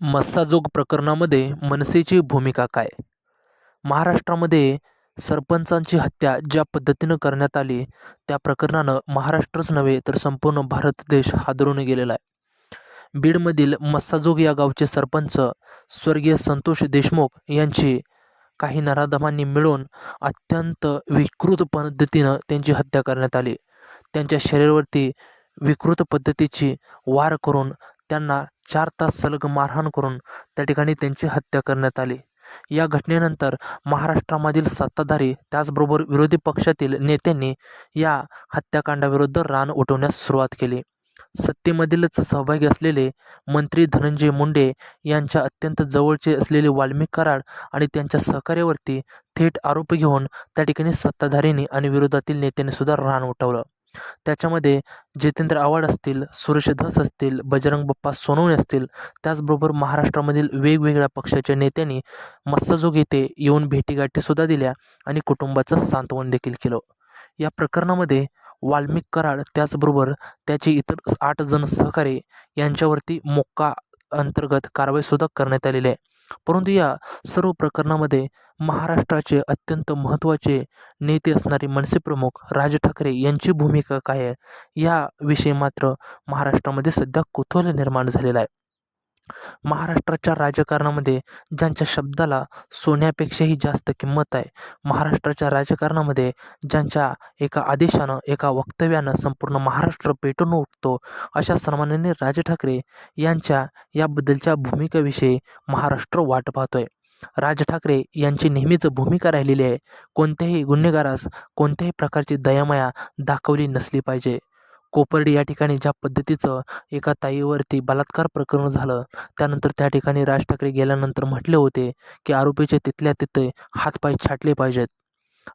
मस्साजोग प्रकरणामध्ये मनसेची भूमिका काय? महाराष्ट्रामध्ये सरपंचांची हत्या ज्या पद्धतीनं करण्यात आली त्या प्रकरणानं महाराष्ट्रच नव्हे तर संपूर्ण भारत देश हादरून गेलेला आहे. बीडमधील मस्साजोग या गावचे सरपंच स्वर्गीय संतोष देशमुख यांची काही नराधमांनी मिळून अत्यंत विकृत पद्धतीनं त्यांची हत्या करण्यात आली. त्यांच्या शरीरावरती विकृत पद्धतीची वार करून त्यांना चार तास सलग मारहाण करून त्या ठिकाणी त्यांची हत्या करण्यात आली. या घटनेनंतर महाराष्ट्रामधील सत्ताधारी त्याचबरोबर विरोधी पक्षातील नेत्यांनी या हत्याकांडाविरुद्ध रान उठवण्यास सुरुवात केली. सत्तेमधीलच सहभागी असलेले मंत्री धनंजय मुंडे यांच्या अत्यंत जवळचे असलेले वाल्मिक कराड आणि त्यांच्या सहकार्यावरती थेट आरोप घेऊन त्या ठिकाणी सत्ताधारींनी आणि विरोधातील नेत्यांनी सुद्धा रान उठवलं. त्याच्यामध्ये जितेंद्र आव्हाड असतील सुरेश धस असतील बजरंग बप्पा सोनवणे असतील त्याचबरोबर महाराष्ट्रामधील वेगवेगळ्या पक्षाच्या नेत्यांनी मत्स्यजोग येथे येऊन भेटीगाठीसुद्धा दिल्या आणि कुटुंबाचं सांत्वन देखील केलं. या प्रकरणामध्ये वाल्मिक कराड त्याचबरोबर त्याचे इतर आठ जण सहकारी यांच्यावरती मोक्का अंतर्गत कारवाईसुद्धा करण्यात आलेली आहे. परंतु या सर्व प्रकरणामध्ये महाराष्ट्राचे अत्यंत महत्त्वाचे नेते असणारे मनसे प्रमुख राज ठाकरे यांची भूमिका काय आहे? याविषयी मात्र महाराष्ट्रामध्ये सध्या कुतूहल निर्माण झालेलं आहे. महाराष्ट्राच्या राजकारणामध्ये ज्यांच्या शब्दाला सोन्यापेक्षाही जास्त किंमत आहे महाराष्ट्राच्या राजकारणामध्ये ज्यांच्या एका आदेशानं एका वक्तव्यानं संपूर्ण महाराष्ट्र पेटून उठतो अशा सन्माननीय राज ठाकरे यांच्या याबद्दलच्या भूमिकेविषयी महाराष्ट्र वाट पाहतोय. राज ठाकरे यांची नेहमीच भूमिका राहिलेली आहे कोणत्याही गुन्हेगारास कोणत्याही प्रकारची दयामाया दाखवली नसली पाहिजे. कोपर्डी या ठिकाणी ज्या पद्धतीचं एका ताईवरती बलात्कार प्रकरण झालं त्यानंतर त्या ठिकाणी राज ठाकरे गेल्यानंतर म्हटले होते की आरोपीचे तिथल्या तिथे हातपाय छाटले पाहिजेत.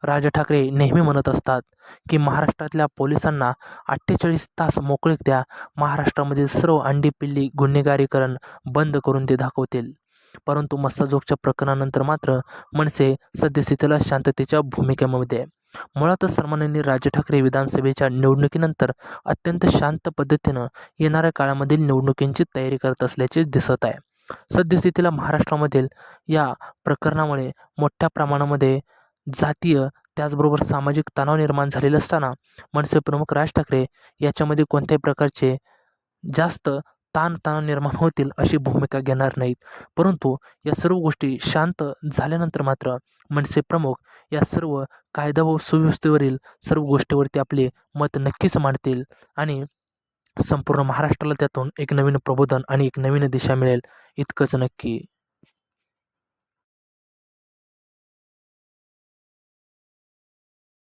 राज ठाकरे नेहमी म्हणत असतात की महाराष्ट्रातल्या पोलिसांना अठ्ठेचाळीस तास मोकळीक द्या महाराष्ट्रामधील सर्व अंडी पिल्ली गुन्हेगारीकरण बंद करून ते दाखवतील. परंतु मस्साजोगच्या प्रकरणानंतर मात्र मनसे सद्यस्थितीला शांततेच्या भूमिकेमध्ये आहे मुळातच सन्माननीय राज ठाकरे विधानसभेच्या निवडणुकीनंतर अत्यंत शांत पद्धतीनं येणाऱ्या काळामधील निवडणुकींची तयारी करत असल्याचे दिसत आहे. सद्यस्थितीला महाराष्ट्रामधील या प्रकरणामुळे मोठ्या प्रमाणामध्ये जातीय त्याचबरोबर सामाजिक तणाव निर्माण झालेला असताना मनसे प्रमुख राज ठाकरे याच्यामध्ये कोणत्याही प्रकारचे जास्त ताणतणाव निर्माण होतील अशी भूमिका घेणार नाहीत. परंतु या सर्व गोष्टी शांत झाल्यानंतर मात्र मनसे प्रमुख या सर्व कायदा व सुव्यवस्थेवरील सर्व गोष्टीवरती आपले मत नक्कीच मांडतील आणि संपूर्ण महाराष्ट्राला त्यातून एक नवीन प्रबोधन आणि एक नवीन दिशा मिळेल इतकंच नक्की.